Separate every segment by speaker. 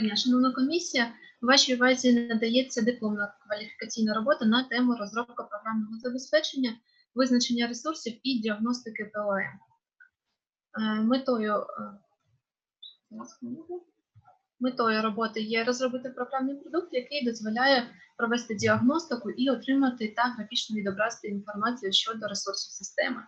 Speaker 1: Доброго шановна комісія. Вашій увазі надається дипломна кваліфікаційна робота на тему розробка програмного забезпечення, визначення ресурсів і діагностики ПОМ. Е, Метою, е, метою роботи є розробити програмний продукт, який дозволяє провести діагностику і отримати та графічно відобразити інформацію щодо ресурсів системи.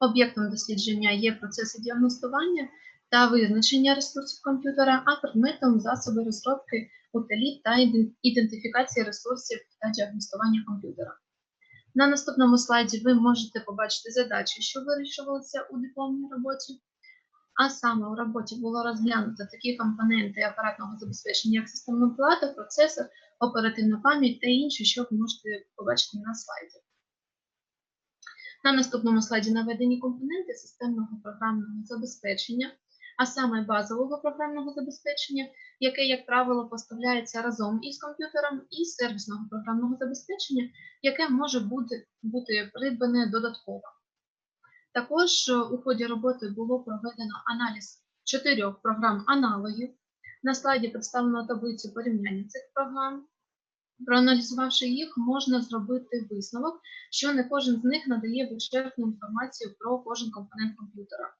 Speaker 1: Об'єктом дослідження є процеси діагностування та визначення ресурсів комп'ютера, а предметом засоби розробки утиліт та ідентифікації ресурсів та діагностування комп'ютера. На наступному слайді ви можете побачити задачі, що вирішувалися у дипломній роботі. А саме у роботі було розглянуто такі компоненти апаратного забезпечення, як системна плата, процесор, оперативна пам'ять та інші, що ви можете побачити на слайді. На наступному слайді наведені компоненти системного програмного забезпечення, а саме базового програмного забезпечення, яке, як правило, поставляється разом із комп'ютером, і сервісного програмного забезпечення, яке може бути, бути придбане додатково. Також е, у ході роботи було проведено аналіз чотирьох програм аналогів. На слайді представлено таблицю порівняння цих програм. Проаналізувавши їх, можна зробити висновок, що не кожен з них надає вичерпну інформацію про кожен компонент комп'ютера.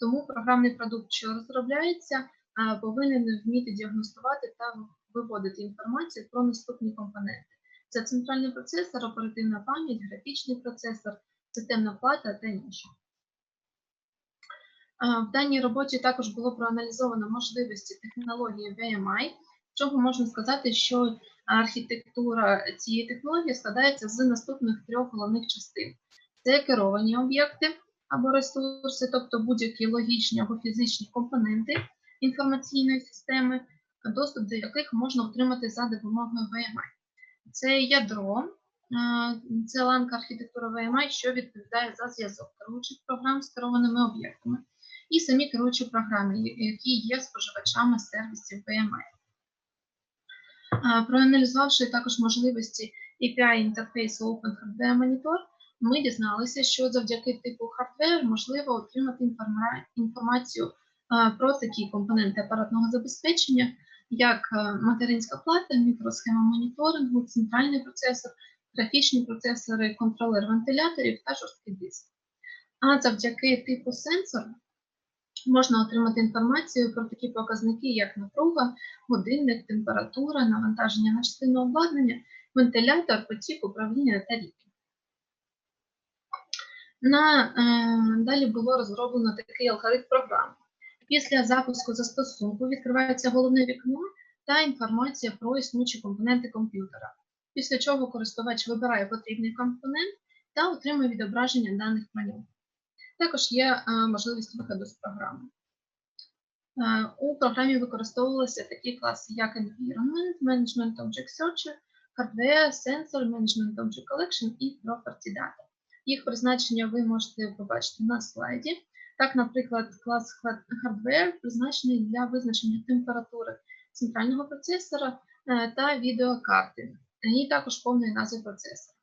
Speaker 1: Тому програмний продукт, що розробляється, е, повинен вміти діагностувати та виводити інформацію про наступні компоненти. Це центральний процесор, оперативна пам'ять, графічний процесор, системна плата та інше. Е, В даній роботі також було проаналізовано можливості технології VMI, чого можна сказати, що архітектура цієї технології складається з наступних трьох головних частин: це керовані об'єкти або ресурси, тобто будь-які логічні або фізичні компоненти інформаційної системи, доступ до яких можна отримати за допомогою VMI. Це ядро, е, це ланка архітектури VMI, що відповідає за зв'язок керуючих програм з керованими об'єктами, і самі керуючі програми, які є споживачами сервісів VMI. Е, Проаналізувавши також можливості API інтерфейсу Open Hardware Monitor, ми дізналися, що завдяки типу hardware можливо отримати інформацію е, про такі компоненти апаратного забезпечення, як е, материнська плата, мікросхема моніторингу, центральний процесор, графічні процесори, контролер вентиляторів та жорсткий диск. А завдяки типу сенсор можна отримати інформацію про такі показники, як напруга, годинник, температура, навантаження на частину обладнання, вентилятор, потік, управління та рівень. На, е, далі було розроблено такий алгоритм програми. Після запуску застосунку відкривається головне вікно та інформація про існуючі компоненти комп'ютера, після чого користувач вибирає потрібний компонент та отримує відображення даних нього. Також є е, можливість виходу з програми. Е, У програмі використовувалися такі класи, як Environment, Management Object Searcher, Hardware, Sensor, Management Object Collection і Property Data. Їх призначення ви можете побачити на слайді. Так, наприклад, клас Hardware призначений для визначення температури центрального процесора е, та відеокарти, і також повної назви процесора.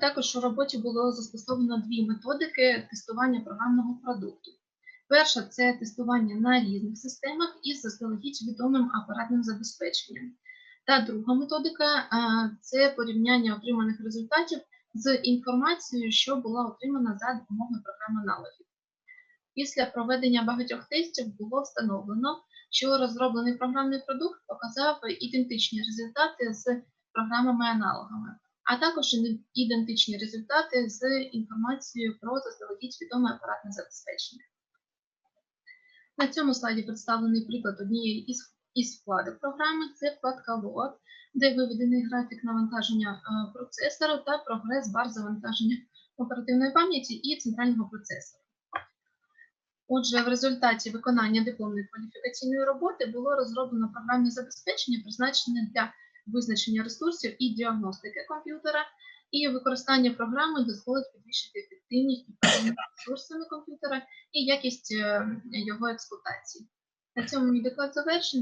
Speaker 1: Також у роботі було застосовано дві методики тестування програмного продукту. Перша це тестування на різних системах із заздалегідь відомим апаратним забезпеченням. Та друга методика це порівняння отриманих результатів з інформацією, що була отримана за допомогою програми аналогів. Після проведення багатьох тестів було встановлено, що розроблений програмний продукт показав ідентичні результати з програмами-аналогами, а також ідентичні результати з інформацією про заздалегідь відоме апаратне забезпечення. На цьому слайді представлений приклад однієї із, із вкладок програми. Це вкладка Load, де виведений графік навантаження е, процесора та прогрес бар завантаження оперативної пам'яті і центрального процесора. Отже, в результаті виконання дипломної кваліфікаційної роботи було розроблено програмне забезпечення, призначене для визначення ресурсів і діагностики комп'ютера, і використання програми дозволить підвищити ефективність управління ресурсами комп'ютера і якість е, його експлуатації. На цьому мій доклад завершений.